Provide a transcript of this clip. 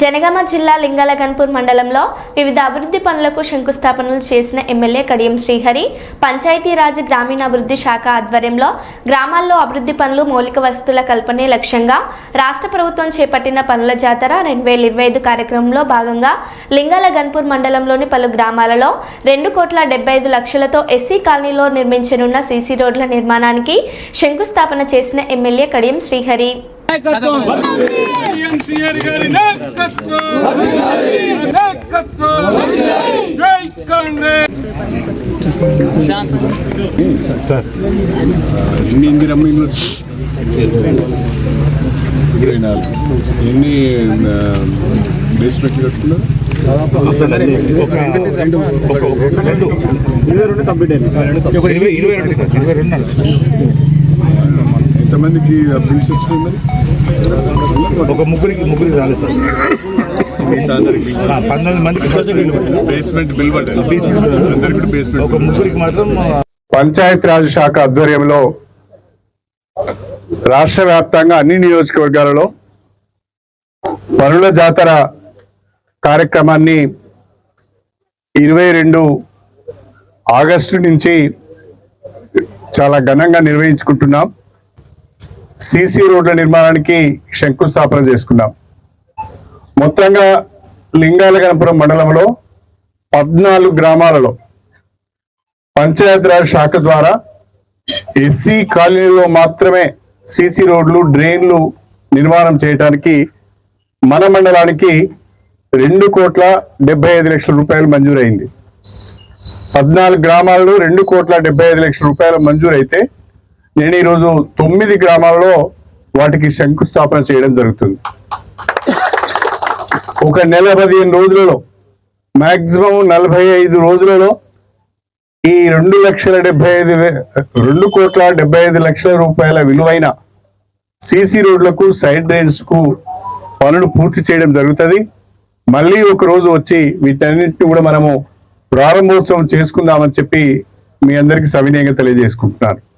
జనగామ జిల్లా లింగాలగన్పూర్ మండలంలో వివిధ అభివృద్ధి పనులకు శంకుస్థాపనలు చేసిన ఎమ్మెల్యే కడియం శ్రీహరి పంచాయతీరాజ్ గ్రామీణాభివృద్ధి శాఖ ఆధ్వర్యంలో గ్రామాల్లో అభివృద్ధి పనులు మౌలిక వసతుల కల్పనే లక్ష్యంగా రాష్ట్ర ప్రభుత్వం చేపట్టిన పనుల జాతర రెండు వేల ఇరవై ఐదు కార్యక్రమంలో భాగంగా లింగాలగన్పూర్ మండలంలోని పలు గ్రామాలలో రెండు కోట్ల డెబ్బై ఐదు లక్షలతో ఎస్సీ కాలనీలో నిర్మించనున్న సీసీ రోడ్ల నిర్మాణానికి శంకుస్థాపన చేసిన ఎమ్మెల్యే కడియం శ్రీహరి. ఎన్టీఆర్ గారి నాయకత్వం నాయకత్వం జై కాంగ్రెస్ ఎన్ని ఇందిరమ్మ ఇరవై నాలుగు ఎన్ని బేస్మెంట్లు కట్టుకున్నారు ఎంతమందికి బిల్స్ వచ్చినాయి మరి ఒక ముగ్గురికి ముగ్గురికి రాలేదు సార్. పంతొమ్మిది మందికి బేస్మెంట్ బిల్ పడ్డాయి అందరికి ఒక బేస్మెంట్ ముగ్గురికి మాత్రం పంచాయత్ రాజ్ శాఖ ఆధ్వర్యంలో రాష్ట్ర వ్యాప్తంగా అన్ని నియోజకవర్గాలలో పనుల జాతర కార్యక్రమాన్ని ఇరవై రెండు ఆగస్టు నుంచి చాలా ఘనంగా నిర్వహించుకుంటున్నాం. సిసి రోడ్ల నిర్మాణానికి శంకుస్థాపన చేసుకున్నాం. మొత్తంగా లింగాలగనపురం మండలంలో పద్నాలుగు గ్రామాలలో పంచాయతీరాజ్ శాఖ ద్వారా ఎస్సీ కాలనీలో మాత్రమే సీసీ రోడ్లు డ్రైన్లు నిర్మాణం చేయడానికి మన మండలానికి రెండు కోట్ల డెబ్బై ఐదు లక్షల రూపాయలు మంజూరైంది. పద్నాలుగు గ్రామాల్లో రెండు కోట్ల డెబ్బై ఐదు లక్షల రూపాయలు మంజూరైతే నేను ఈరోజు తొమ్మిది గ్రామాల్లో వాటికి శంకుస్థాపన చేయడం జరుగుతుంది. ఒక నెల పదిహేను రోజులలో మాక్సిమం నలభై ఐదు రోజులలో ఈ రెండు లక్షల డెబ్బై ఐదు వే- రెండు కోట్ల డెబ్బై ఐదు లక్షల రూపాయల విలువైన సిసి రోడ్లకు సైడ్ డ్రైన్స్కు పనులు పూర్తి చేయడం జరుగుతుంది. మళ్ళీ ఒక రోజు వచ్చి వీటన్నిటిని కూడా మనము ప్రారంభోత్సవం చేసుకుందామని చెప్పి మీ అందరికీ సవినయంగా తెలియజేసుకుంటున్నాను.